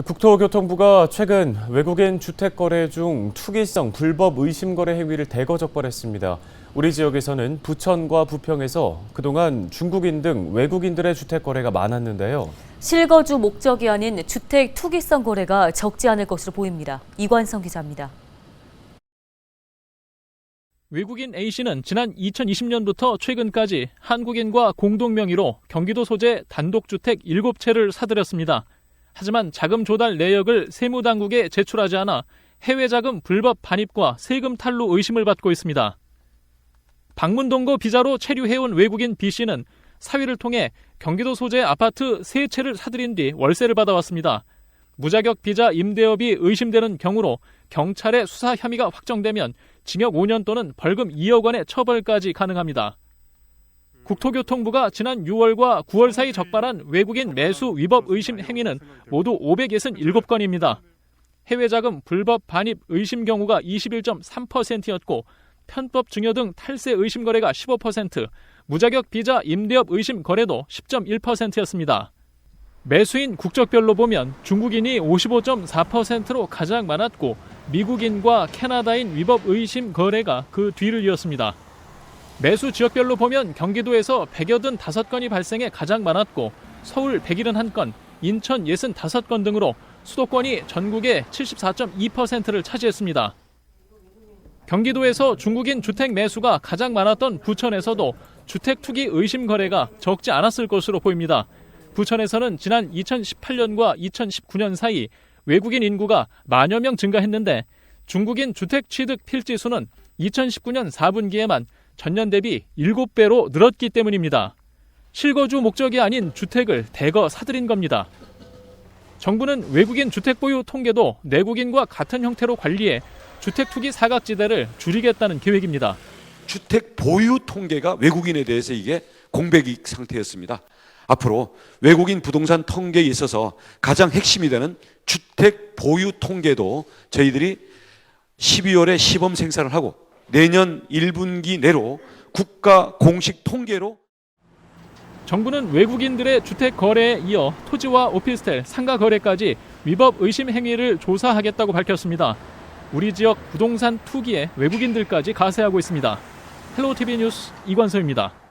국토교통부가 최근 외국인 주택 거래 중 투기성 불법 의심 거래 행위를 대거 적발했습니다. 우리 지역에서는 부천과 부평에서 그동안 중국인 등 외국인들의 주택 거래가 많았는데요. 실거주 목적이 아닌 주택 투기성 거래가 적지 않을 것으로 보입니다. 이관성 기자입니다. 외국인 A씨는 지난 2020년부터 최근까지 한국인과 공동 명의로 경기도 소재 단독주택 7채를 사들였습니다. 하지만 자금 조달 내역을 세무당국에 제출하지 않아 해외 자금 불법 반입과 세금 탈루 의심을 받고 있습니다. 방문동거 비자로 체류해온 외국인 B씨는 사위를 통해 경기도 소재 아파트 3채를 사들인 뒤 월세를 받아왔습니다. 무자격 비자 임대업이 의심되는 경우로 경찰의 수사 혐의가 확정되면 징역 5년 또는 벌금 2억 원의 처벌까지 가능합니다. 국토교통부가 지난 6월과 9월 사이 적발한 외국인 매수 위법 의심 행위는 모두 567건입니다. 해외 자금 불법 반입 의심 경우가 21.3%였고 편법 증여 등 탈세 의심 거래가 15%, 무자격 비자 임대업 의심 거래도 10.1%였습니다. 매수인 국적별로 보면 중국인이 55.4%로 가장 많았고 미국인과 캐나다인 위법 의심 거래가 그 뒤를 이었습니다. 매수 지역별로 보면 경기도에서 185건이 발생해 가장 많았고 서울 171건, 인천 65건 등으로 수도권이 전국의 74.2%를 차지했습니다. 경기도에서 중국인 주택 매수가 가장 많았던 부천에서도 주택 투기 의심 거래가 적지 않았을 것으로 보입니다. 부천에서는 지난 2018년과 2019년 사이 외국인 인구가 만여 명 증가했는데 중국인 주택 취득 필지 수는 2019년 4분기에만 전년 대비 7배로 늘었기 때문입니다. 실거주 목적이 아닌 주택을 대거 사들인 겁니다. 정부는 외국인 주택 보유 통계도 내국인과 같은 형태로 관리해 주택 투기 사각지대를 줄이겠다는 계획입니다. 주택 보유 통계가 외국인에 대해서 이게 공백이 상태였습니다. 앞으로 외국인 부동산 통계에 있어서 가장 핵심이 되는 주택 보유 통계도 저희들이 12월에 시범 생산을 하고 내년 1분기 내로 국가 공식 통계로 정부는 외국인들의 주택 거래에 이어 토지와 오피스텔, 상가 거래까지 위법 의심 행위를 조사하겠다고 밝혔습니다. 우리 지역 부동산 투기에 외국인들까지 가세하고 있습니다. 헬로티비 뉴스 이관서입니다.